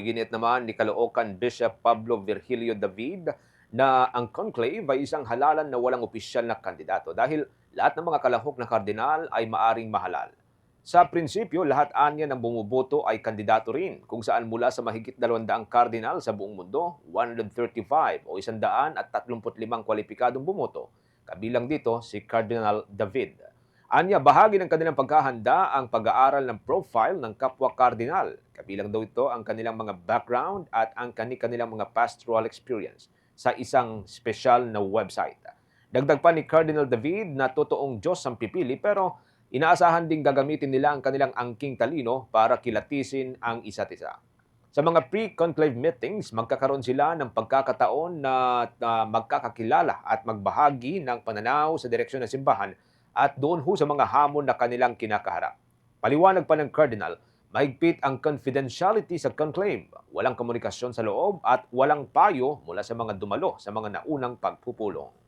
Ginit naman ni Caloocan Bishop Pablo Virgilio David na ang conclave ay isang halalan na walang opisyal na kandidato dahil lahat ng mga kalahok na kardinal ay maaring mahalal. Sa prinsipyo, lahat anya ng bumuboto ay kandidato rin kung saan mula sa mahigit 200 kardinal sa buong mundo, 135 o 135 kwalipikadong bumoto. Kabilang dito si Cardinal David. Anya, bahagi ng kanilang pagkahanda ang pag-aaral ng profile ng kapwa kardinal. Kabilang daw ito ang kanilang mga background at ang kanilang mga pastoral experience sa isang special na website. Dagdag pa ni Cardinal David na totoong Diyos ang pipili pero inaasahan ding gagamitin nila ang kanilang angking talino para kilatisin ang isa't isa. Sa mga pre-conclave meetings, magkakaroon sila ng pagkakataon na, na magkakakilala at magbahagi ng pananaw sa direksyon ng simbahan at doon ho sa mga hamon na kanilang kinakaharap. Paliwanag pa ng Cardinal, mahigpit ang confidentiality sa conclave, walang komunikasyon sa loob at walang payo mula sa mga dumalo sa mga naunang pagpupulong.